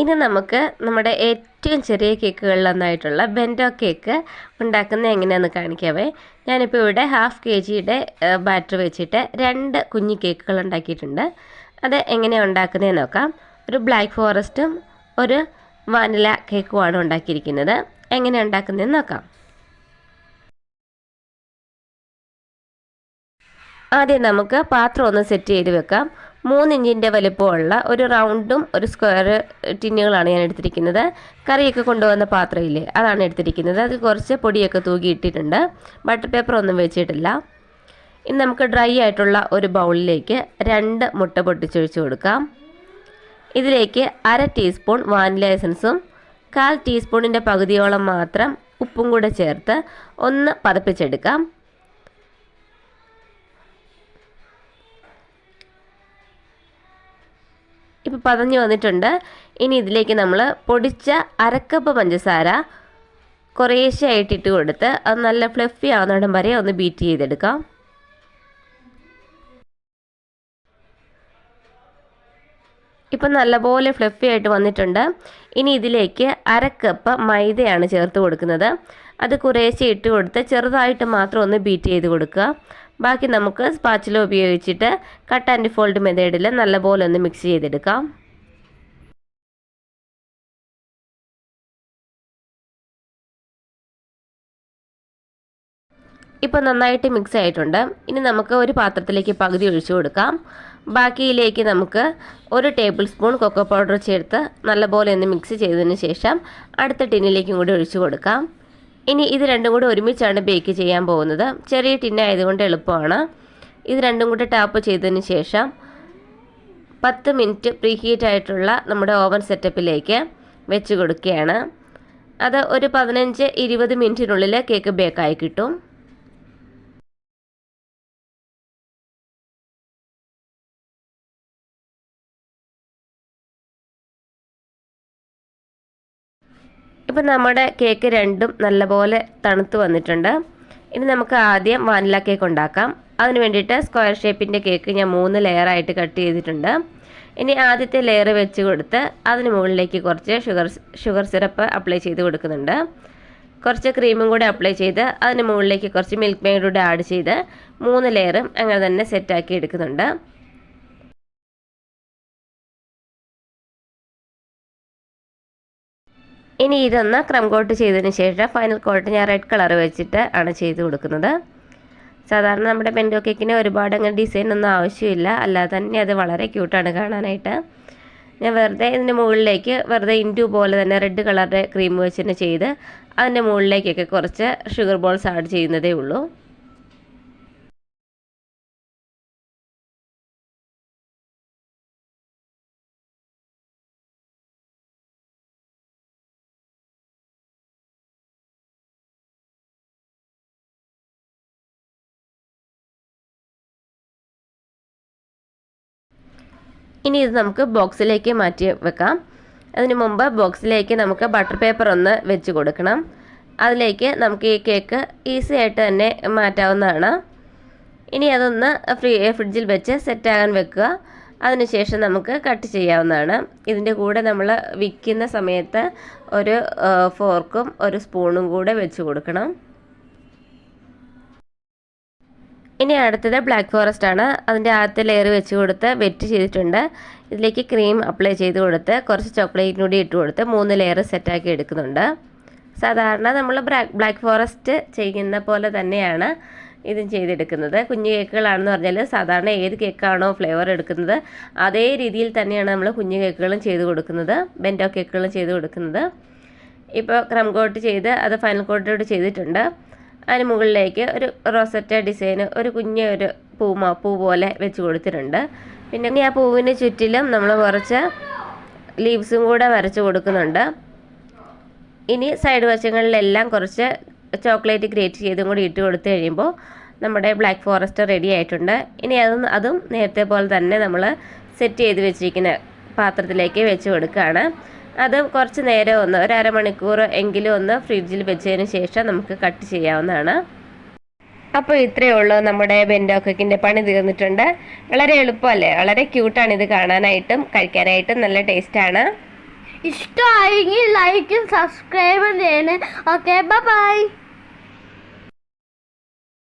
ഇനി നമുക്ക് നമ്മുടെ ഏറ്റവും ചെറിയ കേക്കുകളിൽ ഒന്നായിട്ടുള്ള ബെൻഡോ കേക്ക് ഉണ്ടാക്കുന്നത് എങ്ങനെയാണെന്ന് കാണിക്കാവേ. ഞാനിപ്പോൾ ഇവിടെ ഹാഫ് കെ ജിയുടെ ബാറ്റർ വെച്ചിട്ട് രണ്ട് കുഞ്ഞു കേക്കുകൾ ഉണ്ടാക്കിയിട്ടുണ്ട്. അത് എങ്ങനെയാണ് ഉണ്ടാക്കുന്നതെന്ന് നോക്കാം. ഒരു ബ്ലാക്ക് ഫോറസ്റ്റും ഒരു വാനില കേക്കുമാണ് ഉണ്ടാക്കിയിരിക്കുന്നത്. എങ്ങനെ ഉണ്ടാക്കുന്നതെന്ന് നോക്കാം. ആദ്യം നമുക്ക് പാത്രം ഒന്ന് സെറ്റ് ചെയ്ത് വെക്കാം. മൂന്ന് ഇഞ്ചിന്റെ വലിപ്പമുള്ള ഒരു റൗണ്ടും ഒരു സ്ക്വയർ ടിന്നുകളാണ് ഞാൻ എടുത്തിരിക്കുന്നത്. കറിയൊക്കെ കൊണ്ടുവന്ന പാത്രമില്ലേ അതാണ് എടുത്തിരിക്കുന്നത്. അതിൽ കുറച്ച് പൊടിയൊക്കെ തൂക്കിയിട്ടിട്ടുണ്ട് ബട്ടർ പേപ്പർ ഒന്നും വെച്ചിട്ടില്ല. ഇനി നമുക്ക് ഡ്രൈ ആയിട്ടുള്ള ഒരു ബൗളിലേക്ക് രണ്ട് മുട്ട പൊട്ടിച്ചൊഴിച്ച് കൊടുക്കാം. ഇതിലേക്ക് അര ടീസ്പൂൺ വാനില എസൻസും കാൽ ടീസ്പൂണിന്റെ പകുതിയോളം മാത്രം ഉപ്പും കൂടെ ചേർത്ത് ഒന്ന് പതപ്പിച്ചെടുക്കാം. ഇപ്പോൾ പതഞ്ഞു വന്നിട്ടുണ്ട്. ഇനി ഇതിലേക്ക് നമ്മൾ പൊടിച്ച അരക്കപ്പ് പഞ്ചസാര കുറേശ്ശെ ആയിട്ട് ഇട്ട് കൊടുത്ത് അത് നല്ല ഫ്ലഫി ആവുന്നിടം വരെ ഒന്ന് ബീറ്റ് ചെയ്തെടുക്കാം. ഇപ്പം നല്ലപോലെ ഫ്ലഫി ആയിട്ട് വന്നിട്ടുണ്ട്. ഇനി ഇതിലേക്ക് അരക്കപ്പ് മൈദയാണ് ചേർത്ത് കൊടുക്കുന്നത്. അത് കുറേശ്ശെ ഇട്ട് കൊടുത്ത് ചെറുതായിട്ട് മാത്രം ഒന്ന് ബീറ്റ് ചെയ്ത് കൊടുക്കുക. ബാക്കി നമുക്ക് സ്പാച്ചില ഉപയോഗിച്ചിട്ട് കട്ട് ആൻഡ് ഫോൾഡ് മെത്തേഡിൽ നല്ലപോലെ ഒന്ന് മിക്സ് ചെയ്തെടുക്കാം. ഇപ്പോൾ നന്നായിട്ട് മിക്സ് ആയിട്ടുണ്ട്. ഇനി നമുക്ക് ഒരു പാത്രത്തിലേക്ക് പകുതി ഒഴിച്ചു കൊടുക്കാം. ബാക്കിയിലേക്ക് നമുക്ക് ഒരു ടേബിൾ സ്പൂൺ കൊക്കോ പൗഡർ ചേർത്ത് നല്ലപോലെ ഒന്ന് മിക്സ് ചെയ്തതിന് ശേഷം അടുത്ത ടിന്നിലേക്കും കൂടി ഒഴിച്ചു കൊടുക്കാം. ഇനി ഇത് രണ്ടും കൂടി ഒരുമിച്ചാണ് ബേക്ക് ചെയ്യാൻ പോകുന്നത്. ചെറിയ ടിന്നായതുകൊണ്ട് എളുപ്പമാണ്. ഇത് രണ്ടും കൂടി ടാപ്പ് ചെയ്തതിന് ശേഷം പത്ത് മിനിറ്റ് പ്രീ ഹീറ്റ് ആയിട്ടുള്ള നമ്മുടെ ഓവൻ സെറ്റപ്പിലേക്ക് വെച്ച് കൊടുക്കുകയാണ്. അത് ഒരു പതിനഞ്ച് ഇരുപത് മിനിറ്റിനുള്ളിൽ കേക്ക് ബേക്കായി കിട്ടും. ഇപ്പം നമ്മുടെ കേക്ക് രണ്ടും നല്ലപോലെ തണുത്ത് വന്നിട്ടുണ്ട്. ഇനി നമുക്ക് ആദ്യം വാനില കേക്ക് ഉണ്ടാക്കാം. അതിന് വേണ്ടിയിട്ട് സ്ക്വയർ ഷേപ്പിന്റെ കേക്ക് ഞാൻ മൂന്ന് ലെയറായിട്ട് കട്ട് ചെയ്തിട്ടുണ്ട്. ഇനി ആദ്യത്തെ ലെയർ വെച്ച് കൊടുത്ത് അതിന് മുകളിലേക്ക് കുറച്ച് ഷുഗർ ഷുഗർ സിറപ്പ് അപ്ലൈ ചെയ്ത് കൊടുക്കുന്നുണ്ട്. കുറച്ച് ക്രീമും കൂടെ അപ്ലൈ ചെയ്ത് അതിന് മുകളിലേക്ക് കുറച്ച് മിൽക്ക് മെയ്ഡ് കൂടെ ആഡ് ചെയ്ത് മൂന്ന് ലെയറും അങ്ങനെ തന്നെ സെറ്റാക്കി എടുക്കുന്നുണ്ട്. ഇനി ഇതൊന്ന് ക്രം കോട്ട് ചെയ്തതിന് ശേഷം ഫൈനൽ കോട്ട് ഞാൻ റെഡ് കളർ വെച്ചിട്ട് ആണ് ചെയ്ത് കൊടുക്കുന്നത്. സാധാരണ നമ്മുടെ പെൻഡോ കേക്കിന് ഒരുപാട് അങ്ങനെ ഡിസൈൻ ഒന്നും ആവശ്യമില്ല. അല്ലാതെ തന്നെ അത് വളരെ ക്യൂട്ടാണ് കാണാനായിട്ട്. ഞാൻ വെറുതെ ഇതിന്റെ മുകളിലേക്ക് വെറുതെ ഇന്റു പോലെ തന്നെ റെഡ് കളറിന്റെ ക്രീം വെച്ച് തന്നെ ചെയ്ത് അതിന്റെ മുകളിലേക്കൊക്കെ കുറച്ച് ഷുഗർ ബോൾസ് ആഡ് ചെയ്യുന്നതേ ഉള്ളൂ. ഇനി ഇത് നമുക്ക് ബോക്സിലേക്ക് മാറ്റി വെക്കാം. അതിന് മുമ്പ് ബോക്സിലേക്ക് നമുക്ക് ബട്ടർ പേപ്പർ ഒന്ന് വെച്ച് കൊടുക്കണം. അതിലേക്ക് നമുക്ക് ഈ കേക്ക് ഈസി ആയിട്ട് തന്നെ മാറ്റാവുന്നതാണ്. ഇനി അതൊന്ന് ഫ്രീ ഫ്രിഡ്ജിൽ വെച്ച് സെറ്റാകാൻ വെക്കുക. അതിനുശേഷം നമുക്ക് കട്ട് ചെയ്യാവുന്നതാണ്. ഇതിന്റെ കൂടെ നമ്മൾ വിൽക്കുന്ന സമയത്ത് ഒരു ഫോർക്കും ഒരു സ്പൂണും കൂടെ വെച്ച് കൊടുക്കണം. ഇനി അടുത്തത് ബ്ലാക്ക് ഫോറസ്റ്റ് ആണ്. അതിന്റെ ആദ്യത്തെ ലെയർ വെച്ച് കൊടുത്ത് വെറ്റ് ചെയ്തിട്ടുണ്ട്. ഇതിലേക്ക് ക്രീം അപ്ലൈ ചെയ്ത് കൊടുത്ത് കുറച്ച് ചോക്ലേറ്റും കൂടി ഇട്ട് കൊടുത്ത് മൂന്ന് ലെയർ സെറ്റാക്കി എടുക്കുന്നുണ്ട്. സാധാരണ നമ്മൾ ബ്ലാക്ക് ഫോറസ്റ്റ് ചെയ്യുന്ന പോലെ തന്നെയാണ് ഇതും ചെയ്തെടുക്കുന്നത്. കുഞ്ഞു കേക്കുകളാണെന്ന് പറഞ്ഞാൽ സാധാരണ ഏത് കേക്കാണോ ഫ്ലേവർ എടുക്കുന്നത് അതേ രീതിയിൽ തന്നെയാണ് നമ്മൾ കുഞ്ഞു കേക്കുകളും ചെയ്ത് കൊടുക്കുന്നത് ബെൻഡോ കേക്കുകളും ചെയ്ത് കൊടുക്കുന്നത്. ഇപ്പോൾ ക്രം കോട്ട് ചെയ്ത് അത് ഫൈനൽ കോട്ടോട് ചെയ്തിട്ടുണ്ട്. അതിന് മുകളിലേക്ക് ഒരു റോസറ്റ ഡിസൈന് ഒരു കുഞ്ഞ ഒരു പൂമ പൂ പോലെ വെച്ച് കൊടുത്തിട്ടുണ്ട്. പിന്നെ ഈ ആ പൂവിന് ചുറ്റിലും നമ്മൾ കുറച്ച് ലീവ്സും കൂടെ വരച്ച് കൊടുക്കുന്നുണ്ട്. ഇനി സൈഡ് വശങ്ങളിലെല്ലാം കുറച്ച് ചോക്ലേറ്റ് ഗ്രേറ്റ് ചെയ്തും കൂടി ഇട്ട് കൊടുത്തു കഴിയുമ്പോൾ നമ്മുടെ ബ്ലാക്ക് ഫോറസ്റ്റ് റെഡി ആയിട്ടുണ്ട്. ഇനി അതും അതും നേരത്തെ പോലെ തന്നെ നമ്മൾ സെറ്റ് ചെയ്ത് വെച്ചിരിക്കുന്ന പാത്രത്തിലേക്ക് വെച്ച് കൊടുക്കുകയാണ്. അത് കുറച്ച് നേരം ഒന്ന് ഒരു അരമണിക്കൂർ എങ്കിലും ഒന്ന് ഫ്രിഡ്ജിൽ വെച്ചതിന് ശേഷം നമുക്ക് കട്ട് ചെയ്യാവുന്നതാണ്. അപ്പോൾ ഇത്രയേ ഉള്ളൂ നമ്മുടെ ബെൻഡോ കേക്കിന്റെ പണി തീർന്നിട്ടുണ്ട്. വളരെ എളുപ്പമല്ലേ? വളരെ ക്യൂട്ടാണ് ഇത് കാണാനായിട്ടും കഴിക്കാനായിട്ടും നല്ല ടേസ്റ്റാണ്. ഇഷ്ടമായെങ്കിൽ ലൈക്കും സബ്സ്ക്രൈബും ചെയ്യണേ. Okay bye